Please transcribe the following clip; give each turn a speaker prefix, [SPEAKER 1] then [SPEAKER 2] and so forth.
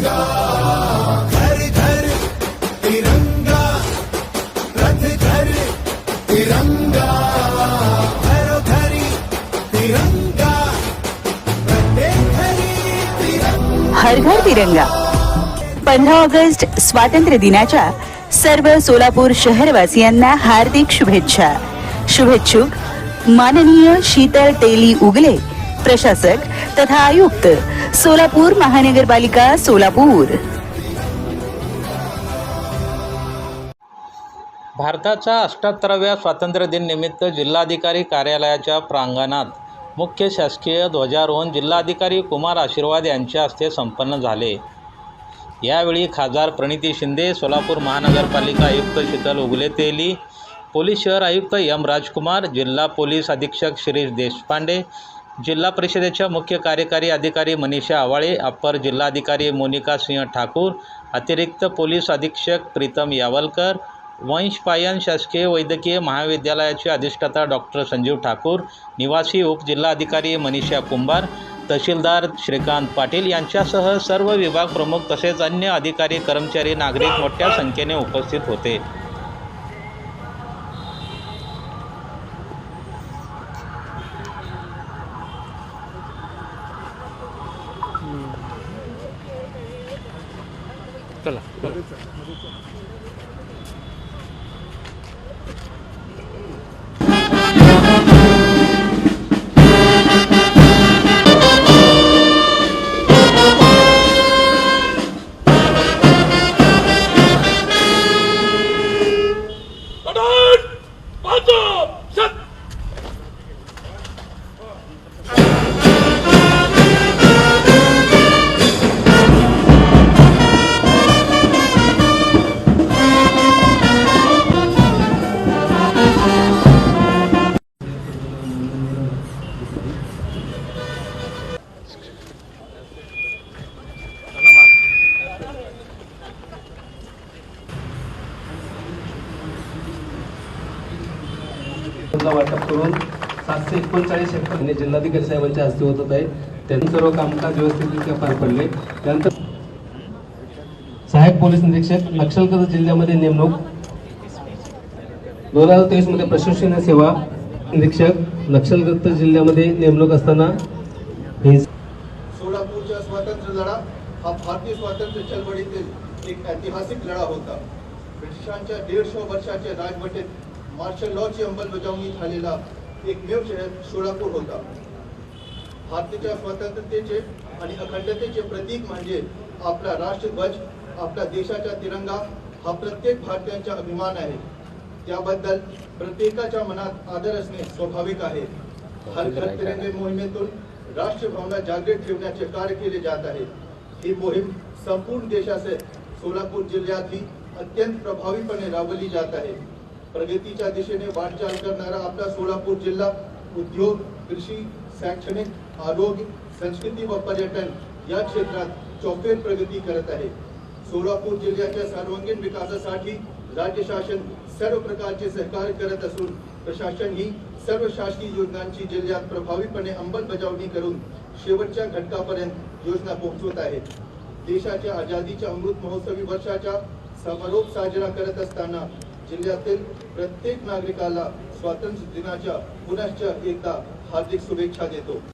[SPEAKER 1] तिरंगा हर घर तिरंगा. पंधरा ऑगस्ट स्वातंत्र्य दिनाच्या सर्व सोलापूर शहरवासियांना हार्दिक शुभेच्छा. शुभेच्छुक माननीय शीतल टेली उगले प्रशासक तथा आयुक्त सोलापूर महानगरपालिका सोलापूर.
[SPEAKER 2] भारताच्या अठ्याहत्तराव्या स्वातंत्र्य निमित्त जिल्हाधिकारी कार्यालयाच्या प्रांगणात मुख्य शासकीय ध्वजारोहण जिल्हाधिकारी कुमार आशीर्वाद यांच्या हस्ते संपन्न झाले. यावेळी खासदार प्रणिती शिंदे सोलापूर महानगरपालिका आयुक्त शीतल उगले तेली पोलीस शहर आयुक्त एम राजकुमार जिल्हा पोलीस अधीक्षक शिरीष देशपांडे जिल्हा परिषदेच्या मुख्य कार्यकारी अधिकारी मनीषा आवाळे अप्पर जिल्हाधिकारी मोनिका सिंह ठाकूर अतिरिक्त पोलीस अधीक्षक प्रीतम यावलकर वंश पायन शासकीय वैद्यकीय महाविद्यालयाचे अधिष्ठाता डॉक्टर संजीव ठाकूर निवासी उपजिल्हाधिकारी मनीषा कुंभार तहसीलदार श्रीकांत पाटील यांच्यासह सर्व विभाग प्रमुख तसेच अन्य अधिकारी कर्मचारी नागरिक मोठ्या संख्येने उपस्थित होते.
[SPEAKER 3] चला वाटप करून सातशे एकोणचाळीस हेक्टर म्हणजे जिल्हाधिकारी साहेबांच्या हस्ते होत आहे. त्यांनी सर्व कामकाज व्यवस्थितरित्या पार पडले. त्यानंतर सहाय्यक पोलीस निरीक्षक नक्षलग्रस्त जिल्ह्यामध्ये नेमणूक. दोन हजार तेवीसमध्ये प्रशासकीय सेवा निरीक्षक नक्षलग्रस्त जिल्ह्यामध्ये नेमणूक असताना हे
[SPEAKER 4] सोलापूरचा स्वातंत्र्य लढा हा भारतीय स्वातंत्र्य चळवळीतील एक ऐतिहासिक लढा होता. ब्रिटिशांच्या दीडशे वर्षाच्या राजवटीत मार्शल लॉची अंमलबजावणी झालेला एकमेव शहर सोलापूर होता. भारताच्या स्वतंत्रतेचे आणि अखंडतेचे प्रतीक म्हणजे आपला राष्ट्रध्वज आपल्या देशाचा तिरंगा हा प्रत्येक भारतीयांचा अभिमान आहे. त्याबद्दल प्रत्येकाच्या मनात आदर असणे स्वाभाविक आहे. हर घर तिरंगे मोहिमेतून राष्ट्रभावना जागृत ठेवण्याचे कार्य केले जात आहे. ही मोहीम संपूर्ण देशाचे सोलापूर जिल्ह्यातही अत्यंत प्रभावीपणे राबवली जात आहे. प्रगतीच्या दिशेने वाटचाल करणारा आपला सोलापूर जिल्हा उद्योग कृषी शैक्षणिक आरोग्य संस्कृती व पर्यटन या क्षेत्रात चौफेर प्रगती करत आहे. सोलापूर जिल्ह्याच्या सर्वांगीण विकासासाठी राज्य शासन सर्व प्रकारचे सहकार्य करत असून प्रशासन ही सर्व शासकीय योजनांची जिल्ह्यात प्रभावीपणे अंमलबजावणी करून शेवटच्या घटकापर्यंत योजना पोहोचवत आहे. देशाच्या आझादीच्या अमृत महोत्सवी वर्षाचा समारोप साजरा करत असताना जिल्ह्यातील प्रत्येक नागरिकाला स्वातंत्र्य दिनाच्या पुनश्च एकदा हार्दिक शुभेच्छा देतो.